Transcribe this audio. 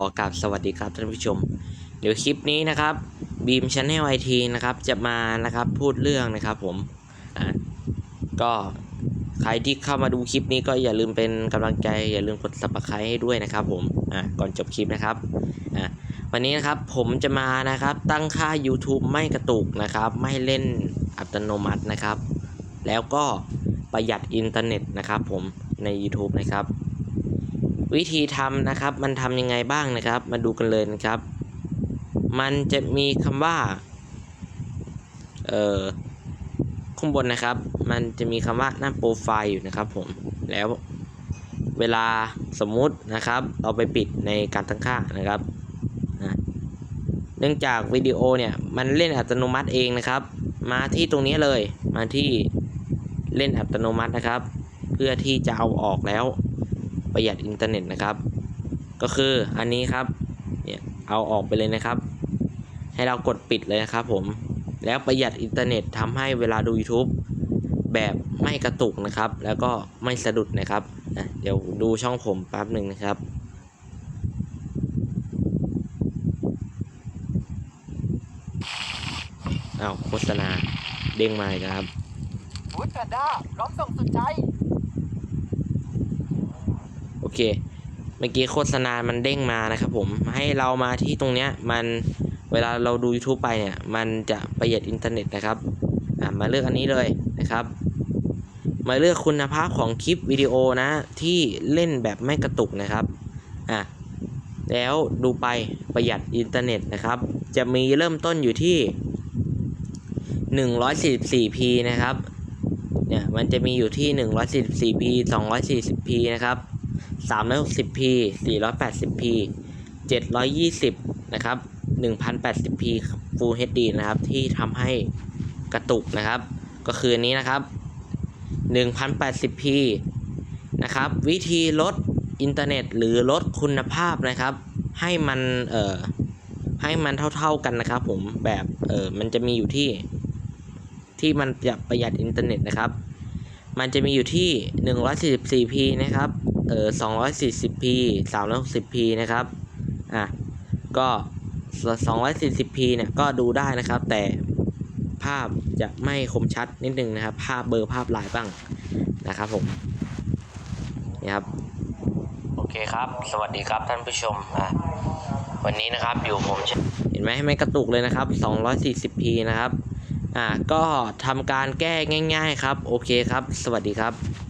ขอกราบสวัสดีครับท่านผู้ชม เดี๋ยวคลิปนี้นะครับบีมช n แนลไอทีนะครับ จะมานะครับพูดเรื่องนะครับผมอะก็ใครที่เข้ามาดูคลิปนี้ก็อย่าลืมเป็นกำลังใจ อย่าลืมกด subscribe ให้ด้วยนะครับผมอะก่อนจบคลิปนะครับอะวันนี้นะครับผมจะมานะครับตั้งค่า YouTube ไม่กระตุกนะครับ ไม่เล่นอัตโนมัตินะครับ แล้วก็ประหยัดอินเทอร์เน็ตนะครับผมใน YouTube นะครับ วิธีทำนะครับ มันทำยังไงบ้างนะครับ มาดูกันเลยนะครับ มันจะมีคำว่า เอ่อ ข้างบนนะครับ มันจะมีคำว่าหน้าโปรไฟล์อยู่นะครับผม แล้วเวลาสมมุตินะครับ เราไปปิดในการตั้งค่านะครับนะเนื่องจากวิดีโอเนี่ยมันเล่นอัตโนมัติเองนะครับ มาที่ตรงนี้เลยมาที่เล่นอัตโนมัตินะครับ เพื่อที่จะเอาออกแล้ว ประหยัดอินเทอร์เน็ตนะครับ ก็คืออันนี้ครับเนี่ยเอาออกไปเลยนะครับ ให้เรากดปิดเลยนะครับผมแล้วประหยัดอินเทอร์เน็ตทำให้เวลาดู YouTube แบบไม่กระตุกนะครับ แล้วก็ไม่สะดุดนะครับเดี๋ยวดูช่องผมแป๊บหนึ่งนะครับเอาโฆษณาเด้งมาอีกแล้วครับฟูดแพนด้าร้องส่งสุดใจ เค เมื่อกี้โฆษณามันเด้งมานะครับผม ให้เรามาที่ตรงเนี้ยมันเวลาเราดู YouTube ไปเนี่ย มันจะประหยัดอินเทอร์เน็ตนะครับอ่ามาเลือกอันนี้เลยนะครับ มาเลือกคุณภาพของคลิปวิดีโอนะที่เล่นแบบไม่กระตุกนะครับอะแล้วดูไปประหยัดอินเทอร์เน็ตนะครับ จะมีเริ่มต้นอยู่ที่ 144p นะครับ เนี่ยมันจะมีอยู่ที่ 144p 240p นะครับ 360p 480p 720นะครับ 1080p Full HD นะครับ ที่ทำให้กระตุกนะครับ ก็คืออันนี้นะครับ 1080p นะครับ วิธีลดอินเทอร์เน็ตหรือลดคุณภาพนะครับ ให้มันเอ่อให้มันเท่า ๆกันนะครับ ผมแบบเออมันจะมีอยู่ที่ ที่มันจะประหยัดอินเทอร์เน็ตนะครับ มันจะมีอยู่ที่ 144p นะครับ เออ 240p 360p นะครับ อะ ก็ 240p เนี่ย ก็ดูได้นะครับ แต่ภาพจะไม่คมชัดนิดนึงนะครับ ภาพเบอร์ภาพลายบ้างนะครับผม นี่ครับ โอเคครับ สวัสดีครับท่านผู้ชม อะ วันนี้นะครับอยู่ผม เห็นไหมไม่กระตุกเลยนะครับ 240p นะครับ อ่าก็ทำการแก้ง่าย ๆ ครับ โอเคครับ สวัสดีครับ